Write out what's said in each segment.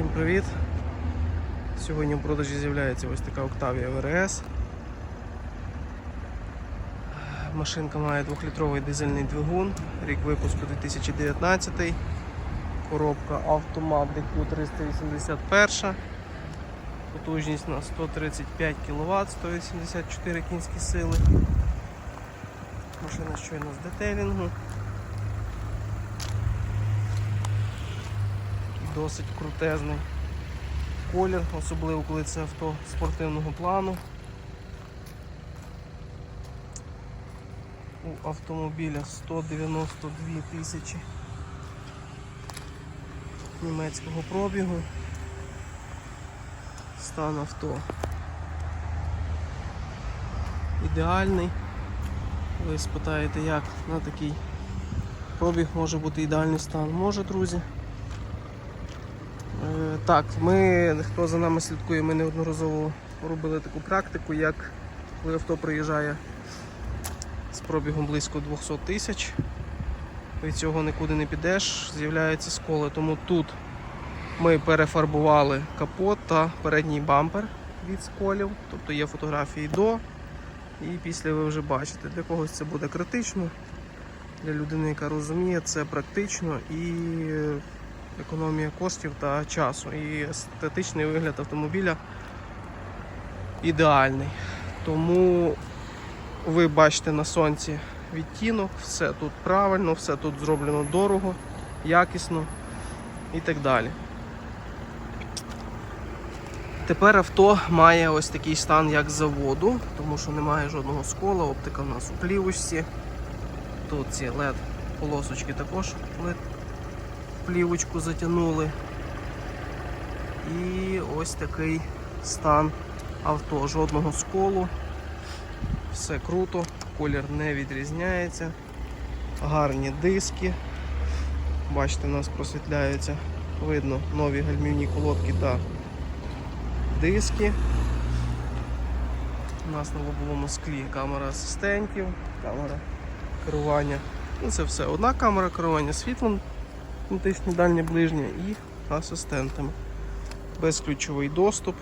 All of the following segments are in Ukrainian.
Всім привіт! Сьогодні в продажі з'являється ось така Octavia VRS. Машинка має 2-літровий дизельний двигун, рік випуску 2019, коробка автомат DQ 381, потужність на 135 кВт, 184 кінські сили. Машина щойно з детейлінгу. Досить крутезний колір, особливо коли це авто спортивного плану. У автомобіля 192 тисячі німецького пробігу. Стан авто ідеальний. Ви спитаєте, як на такий пробіг може бути ідеальний стан? Може, друзі. Е, Так, ми, хто за нами слідкує, ми неодноразово робили таку практику, як коли авто приїжджає з пробігом близько 200 тисяч, від цього нікуди не підеш, з'являються сколи. Тому тут ми перефарбували капот та передній бампер від сколів, тобто є фотографії до і після ви вже бачите. Для когось це буде критично, для людини, яка розуміє, це практично і економія коштів та часу. І естетичний вигляд автомобіля ідеальний. Тому ви бачите на сонці відтінок, все тут правильно, все тут зроблено дорого, якісно і так далі. Тепер авто має ось такий стан, як заводу, тому що немає жодного скола, оптика в нас у плівочці. Тут ці LED полосочки також плівочку затягнули. І ось такий стан авто, жодного сколу. Все круто, колір не відрізняється. Гарні диски. Бачите, у нас просвітляються, видно нові гальмівні колодки та диски. У нас на лобовому склі камера асистентів, камера керування. Ну, Це все одна камера керування світлом автоматичне дальнє ближнє і асистентами. Безключовий доступ.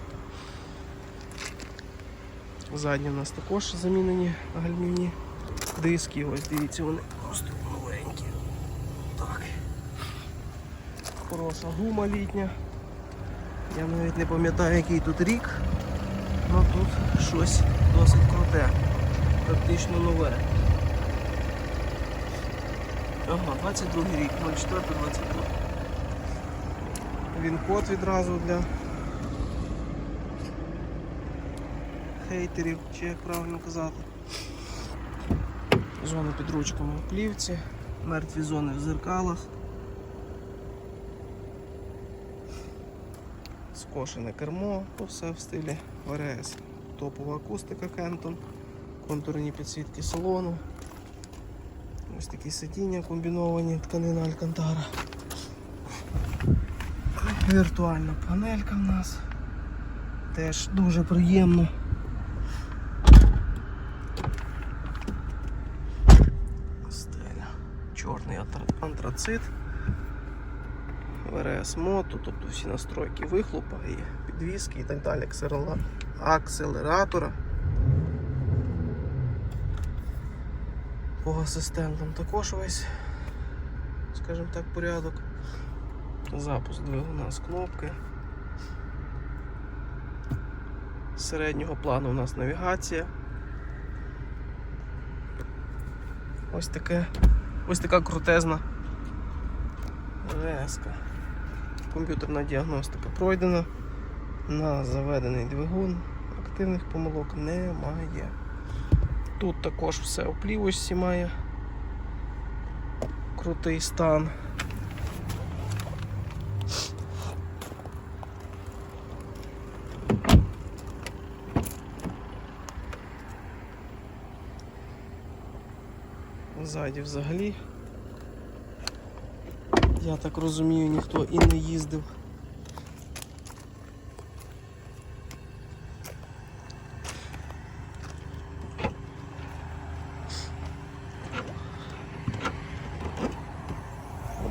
Задні у нас також замінені гальмівні диски. Ось дивіться, вони просто новенькі. Так. Хороша гума літня. Я навіть не пам'ятаю, який тут рік, але тут щось досить круте, практично нове. Ага, 22 рік, 04 22. Він код відразу для хейтерів, чи як правильно казати. Зони під ручками у плівці, мертві зони в зеркалах. Скошене кермо, то все в стилі ВРС. Топова акустика Кентон, контурні підсвітки салону. Ось такі сидіння комбіновані тканина Алькантара. Віртуальна панелька в нас. Теж дуже приємно. Стеля. Чорний антрацит. ВРС мото, тобто всі настройки вихлопа і підвіски і так далі, акселера- акселератора. По асистентам також весь, скажімо так, порядок. Запуск двигуна з кнопки. З середнього плану у нас навігація. Ось таке, ось така крутезна ВС. Комп'ютерна діагностика пройдена. На заведений двигун. Активних помилок немає. Тут також все у має крутий стан. Ззаді взагалі, я так розумію, ніхто і не їздив.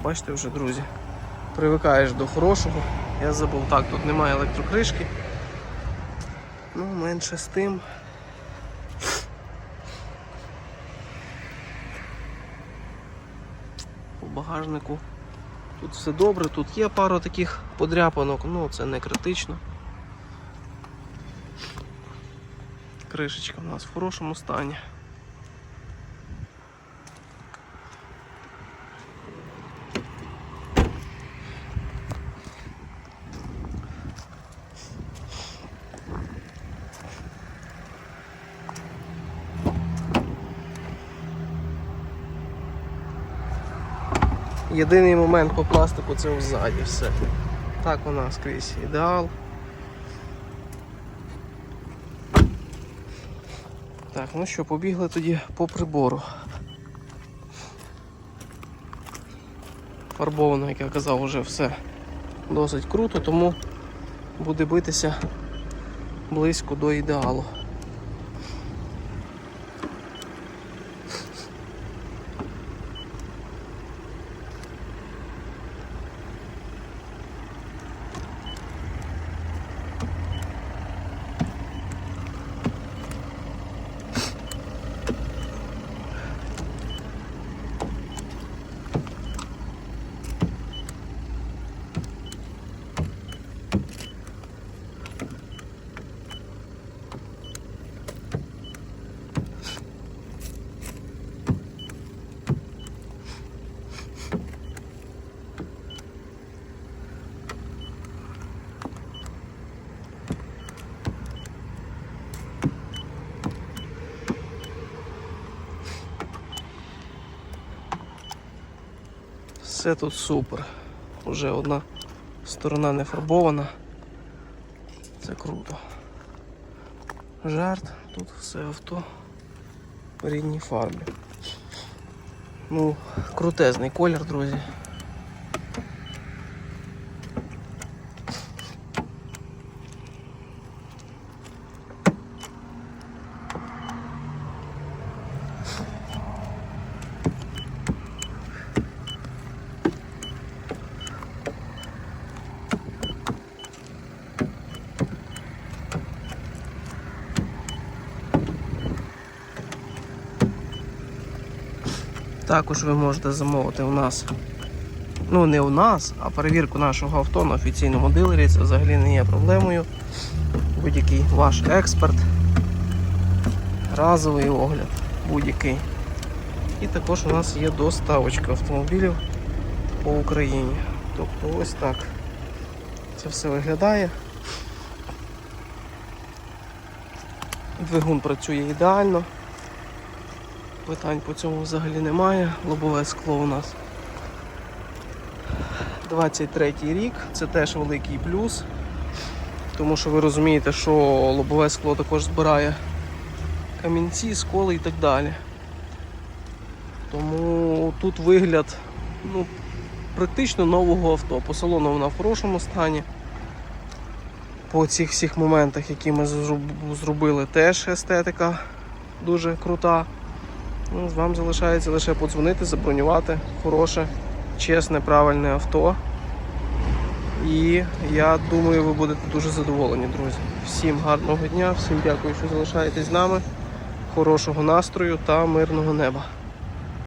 Бачите вже, друзі, привикаєш до хорошого. Я забув, так, тут немає електрокришки. Ну, менше з тим. По багажнику. Тут все добре, тут є пара таких подряпанок, ну це не критично. Кришечка у нас в хорошому стані. Єдиний момент по пластику це взаді все. Так у нас скрізь ідеал. Так, ну що, побігли тоді по прибору. Фарбовано, як я казав, вже все досить круто, тому буде битися близько до ідеалу. Все тут супер. Уже одна сторона не фарбована. Це круто. Жарт, тут все авто в рідній фарбі. Ну, крутезний колір, друзі. Також ви можете замовити у нас, ну не у нас, а перевірку нашого авто на офіційному дилері. Це взагалі не є проблемою. Будь-який ваш експерт, разовий огляд, будь-який. І також у нас є доставочка автомобілів по Україні. Тобто ось так це все виглядає. Двигун працює ідеально. Питань по цьому взагалі немає. Лобове скло у нас 23 рік, це теж великий плюс. Тому що ви розумієте, що лобове скло також збирає камінці, сколи і так далі. Тому тут вигляд ну, практично нового авто. По салону вона в хорошому стані. По цих всіх моментах, які ми зробили, теж естетика дуже крута. Ну, вам залишається лише подзвонити, забронювати хороше, чесне, правильне авто. І я думаю, ви будете дуже задоволені, друзі. Всім гарного дня, всім дякую, що залишаєтесь з нами. Хорошого настрою та мирного неба.